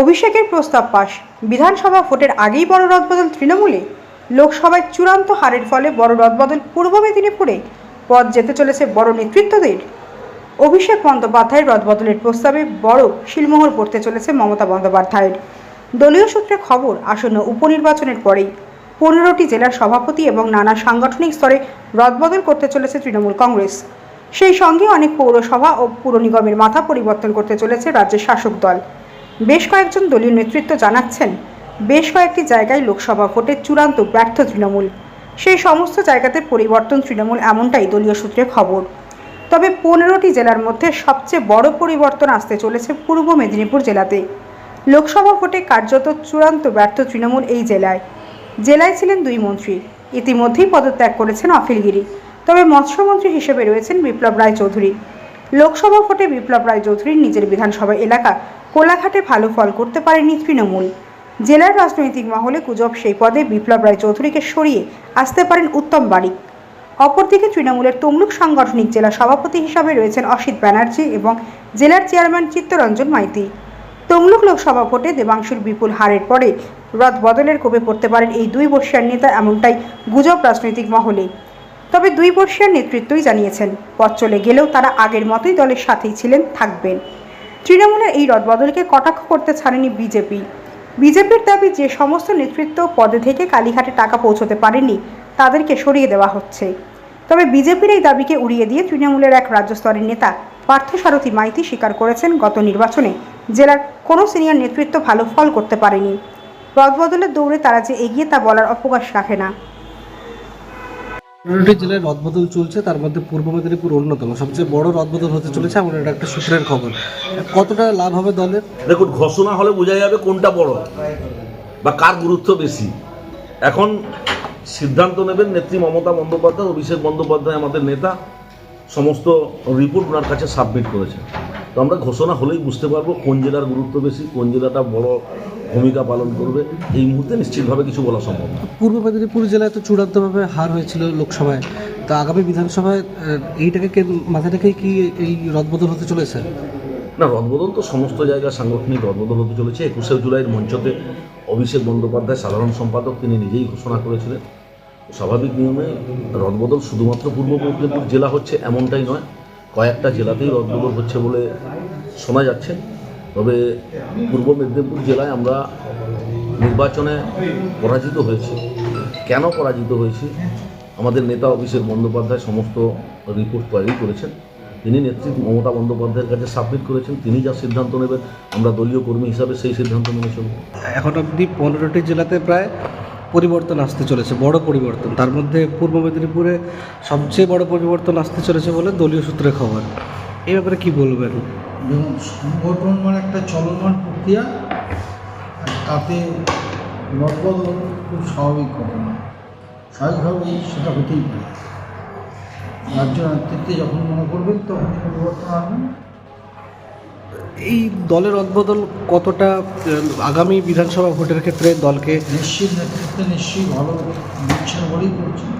অভিষেকের প্রস্তাব পাশ বিধানসভা ভোটের আগেই বড় রদবদল তৃণমূলে। লোকসভায় চূড়ান্ত হারের ফলে বড় রদবদল পূর্ব মেদিনীপুরে। পথ যেতে চলেছে বড় নেতৃত্বদের। অভিষেক বন্দ্যোপাধ্যায়ের রদবদলের প্রস্তাবে বড় শিলমোহর পড়তে চলেছে মমতা বন্দ্যোপাধ্যায়ের। দলীয় সূত্রে খবর, আসন্ন উপনির্বাচনের পরেই পনেরোটি জেলার সভাপতি এবং নানা সাংগঠনিক স্তরে রদবদল করতে চলেছে তৃণমূল কংগ্রেস। সেই সঙ্গে অনেক পৌরসভা ও পুর নিগমের মাথা পরিবর্তন করতে চলেছে রাজ্যের শাসক দল। বেশ কয়েকজন দলীয় নেতৃত্ব জানাচ্ছেন, বেশ কয়েকটি জায়গায় লোকসভা ভোটে চূড়ান্ত ব্যর্থ তৃণমূল। সেই সমস্ত জায়গাতে পরিবর্তন তৃণমূল এমনটাই দলীয় সূত্রে খবর। তবে পনেরোটি জেলার মধ্যে সবচেয়ে বড় পরিবর্তন আসতে চলেছে পূর্ব মেদিনীপুর জেলাতে। লোকসভা ভোটে কার্যত চূড়ান্ত ব্যর্থ তৃণমূল এই জেলায়। জেলায় ছিলেন দুই মন্ত্রী। ইতিমধ্যেই পদত্যাগ করেছেন অফিলগিরি। তবে মৎস্যমন্ত্রী হিসেবে রয়েছেন বিপ্লব রায় চৌধুরী লোকসভা ভোটে বিপ্লব রায় চৌধুরীর নিজের বিধানসভা এলাকা কোলাঘাটে ভালো ফল করতে পারেনি তৃণমূল। জেলার রাজনৈতিক মহলে গুজব সেই পদে বিপ্লব রায় চৌধুরীকে সরিয়ে আসতে পারেন উত্তম বারিক। অপরদিকে তৃণমূলের তমলুক সাংগঠনিক জেলা সভাপতি হিসাবে রয়েছেন অসিত ব্যানার্জি এবং জেলার চেয়ারম্যান চিত্তরঞ্জন মাইতি। তমলুক লোকসভা ভোটে দেবাংশুর বিপুল হারের পরে রদ বদলের কোপে পড়তে পারেন এই দুই বর্ষিয়ার নেতা এমনটাই গুজব রাজনৈতিক মহলে। তবে দুই বর্ষিয়ার নেতৃত্বই জানিয়েছেন, পথ চলে গেলেও তারা আগের মতোই দলের সাথেই ছিলেন, থাকবেন। তৃণমূলের এই রদবদলকে কটাক্ষ করতে ছাড়েনি বিজেপি। বিজেপির দাবি যে সমস্ত নেতৃত্ব পদে থেকে কালীঘাটে টাকা পৌঁছতে পারেনি, তাদেরকে সরিয়ে দেওয়া হচ্ছে। তবে বিজেপির এই দাবিকে উড়িয়ে দিয়ে তৃণমূলের এক রাজ্য স্তরের নেতা পার্থসারথী মাইতি স্বীকার করেছেন, গত নির্বাচনে জেলার কোনো সিনিয়র নেতৃত্ব ভালো ফল করতে পারেনি। রদবদলের দৌড়ে তারা যে এগিয়ে তা বলার অবকাশ রাখে না। পনেরোটি জেলায় রদবদল চলছে, তার মধ্যে পূর্ব মেদিনীপুর অন্যতম। সবচেয়ে বড় রদবদল হতে চলেছে এমন এটা একটা সূত্রের খবর। কতটা লাভ হবে দলের? দেখুন, ঘোষণা হলে বোঝা যাবে কোনটা বড় বা কার গুরুত্ব বেশি। এখন সিদ্ধান্ত নেবেন নেত্রী মমতা বন্দ্যোপাধ্যায়, অভিষেক বন্দ্যোপাধ্যায় আমাদের নেতা। সমস্ত রিপোর্ট ওনার কাছে সাবমিট করেছে। তো আমরা ঘোষণা হলেই বুঝতে পারব কোন জেলার গুরুত্ব বেশি, কোন জেলাটা বড় ভূমিকা পালন করবে এই মুহূর্তে নিশ্চিতভাবে কিছু বলা সম্ভব না। পূর্ব মেদিনীপুর জেলায় তো চূড়ান্তভাবে হার হয়েছিল লোকসভায়। তা আগামী বিধানসভায় এইটাকে মাথায় রেখেই কি এই রদবদল হতে চলেছে? না রদবদল তো সমস্ত জায়গায় সাংগঠনিক রদবদল হতে চলেছে। একুশে জুলাইয়ের মঞ্চতে অভিষেক বন্দ্যোপাধ্যায় সাধারণ সম্পাদক তিনি নিজেই ঘোষণা করেছিলেন। স্বাভাবিক নিয়মে রদবদল শুধুমাত্র পূর্ব মেদিনীপুর জেলা হচ্ছে এমনটাই নয় কয়েকটা জেলাতেই রদবদল হচ্ছে বলে শোনা যাচ্ছে। তবে পূর্ব মেদিনীপুর জেলায় আমরা নির্বাচনে পরাজিত হয়েছি। কেন পরাজিত হয়েছি? আমাদের নেতা অভিষেক বন্দ্যোপাধ্যায় সমস্ত রিপোর্ট তৈরি করেছেন। তিনি নেত্রী মমতা বন্দ্যোপাধ্যায়ের কাছে সাবমিট করেছেন। তিনি যা সিদ্ধান্ত নেবেন, আমরা দলীয় কর্মী হিসাবে সেই সিদ্ধান্ত মেনে চলব। এখন অবধি পনেরোটি জেলাতে প্রায় পরিবর্তন আসতে চলেছে, বড় পরিবর্তন। তার মধ্যে পূর্ব মেদিনীপুরে সবচেয়ে বড় পরিবর্তন আসতে চলেছে বলে দলীয় সূত্রে খবর। এই ব্যাপারে কি বলবেন যেমন সংগঠন মানে একটা চলমান প্রক্রিয়া আর তাতে রদবদল খুব স্বাভাবিক ঘটনা। স্বাভাবিকভাবেই সেটা হতেই পারে। রাজ্য নেতৃত্বে যখন মনে করবেন তখন পরিবর্তন আনবেন। এই দলের অদবদল কতটা আগামী বিধানসভা ভোটের ক্ষেত্রে দলকে? নিশ্চিত নেতৃত্বে নিশ্চয়ই ভালো দিচ্ছেন বলেই করছেন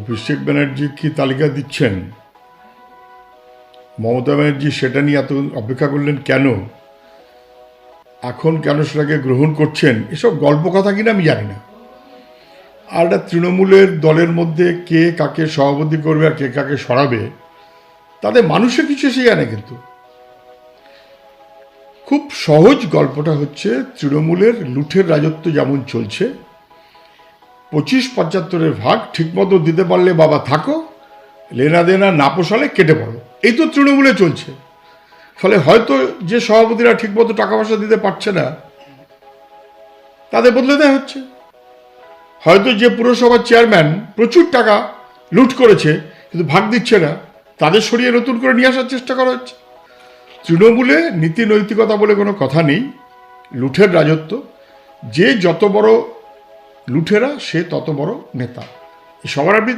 অভিষেক ব্যানার্জি কি তালিকা দিচ্ছেন? মমতা ব্যানার্জি সেটা নিয়ে এত অপেক্ষা করলেন কেন? এখন কেন সেটাকে গ্রহণ করছেন? এসব গল্প কথা কিনা আমি জানি না। আর একটা তৃণমূলের দলের মধ্যে কে কাকে সভাপতি করবে আর কে কাকে সরাবে তাদের মানুষের কিছু এসে জানে কিন্তু। খুব সহজ গল্পটা হচ্ছে তৃণমূলের লুঠের রাজত্ব যেমন চলছে, পঁচিশ পঁচাত্তরের ভাগ ঠিকমতো দিতে পারলে বাবা থাকো, লেনা দেনা না পোষালে কেটে পড়ো। এই তো তৃণমূলে চলছে। ফলে হয়তো যে সভাপতিরা ঠিকমতো টাকা পয়সা দিতে পারছে না, তাদের বদলে দেওয়া হচ্ছে। হয়তো যে পুরসভার চেয়ারম্যান প্রচুর টাকা লুট করেছে, কিন্তু ভাগ দিচ্ছে না, তাদের সরিয়ে নতুন করে নিয়ে আসার চেষ্টা করা হচ্ছে। তৃণমূলে নীতি নৈতিকতা বলে কোনো কথা নেই, লুঠের রাজত্ব। যে যত বড় লুঠেরা, সে তত বড় নেতা। সবার আপনি